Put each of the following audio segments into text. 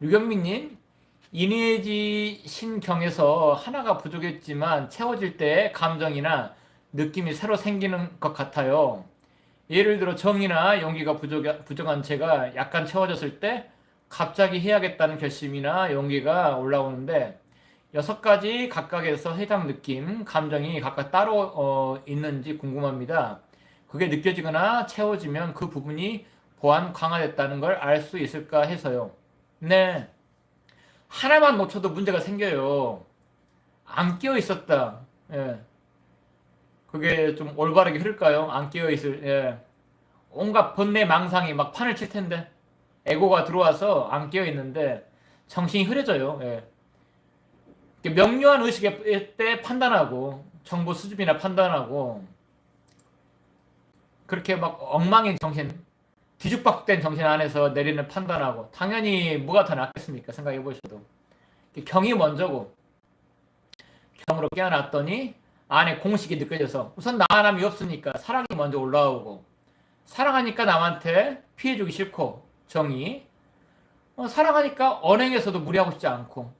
류경민님, 이내지 신경에서 하나가 부족했지만 채워질 때 감정이나 느낌이 새로 생기는 것 같아요. 예를 들어 정이나 용기가 부족, 부족한 제가 약간 채워졌을 때 갑자기 해야겠다는 결심이나 용기가 올라오는데 여섯 가지 각각에서 해당 느낌, 감정이 각각 따로 어, 있는지 궁금합니다. 그게 느껴지거나 채워지면 그 부분이 보완 강화됐다는 걸 알 수 있을까 해서요. 네. 하나만 놓쳐도 문제가 생겨요. 안 끼어 있었다. 예. 그게 좀 올바르게 흐를까요? 안 끼어 있을, 예. 온갖 번뇌 망상이 막 판을 칠 텐데. 에고가 들어와서 안 끼어 있는데 정신이 흐려져요. 예. 명료한 의식의 때 판단하고 정보 수집이나 판단하고 그렇게 막 엉망인 정신 뒤죽박죽된 정신 안에서 내리는 판단하고 당연히 뭐가 더 낫겠습니까? 생각해 보셔도. 경이 먼저고 경으로 깨어났더니 안에 공식이 느껴져서 우선 나만함이 없으니까 사랑이 먼저 올라오고 사랑하니까 남한테 피해주기 싫고 정이. 어, 사랑하니까 언행에서도 무리하고 싶지 않고.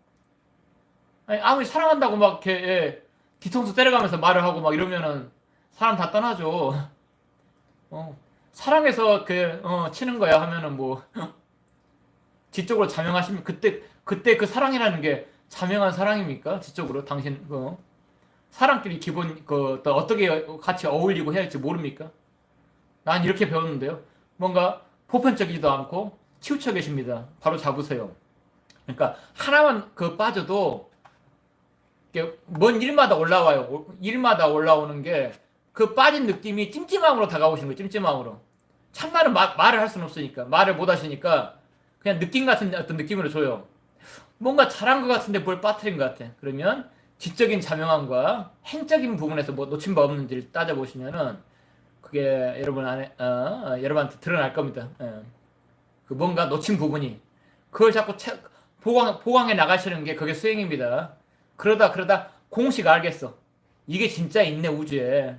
아니, 아무리 사랑한다고 막 이렇게 예, 뒤통수 때려가면서 말을 하고 막 이러면은 사람 다 떠나죠. 어, 사랑해서 그 어, 치는 거야 하면은 뭐 지적으로 자명하시면 그때 그때 그 사랑이라는 게 자명한 사랑입니까? 지적으로 당신 그 사람끼리 기본 그또 어떻게 같이 어울리고 해야 할지 모릅니까? 난 이렇게 배웠는데요. 뭔가 보편적이지도 않고 치우쳐 계십니다. 바로 잡으세요. 그러니까 하나만 그 빠져도 먼 일마다 올라와요. 일마다 올라오는 게 그 빠진 느낌이 찜찜함으로 다가오시는 거예요. 찜찜함으로. 참나는 마- 말을 할 수는 없으니까 말을 못 하시니까 그냥 느낌 같은 어떤 느낌으로 줘요. 뭔가 잘한 것 같은데 뭘 빠뜨린 것 같아. 그러면 지적인 자명함과 행적인 부분에서 뭐 놓친 바 없는지를 따져보시면은 그게 여러분 안에 어, 어, 여러분한테 드러날 겁니다. 예. 그 뭔가 놓친 부분이 그걸 자꾸 채, 보강 보강해 나가시는 게 그게 수행입니다. 그러다 그러다 공식 알겠어. 이게 진짜 있네 우주에.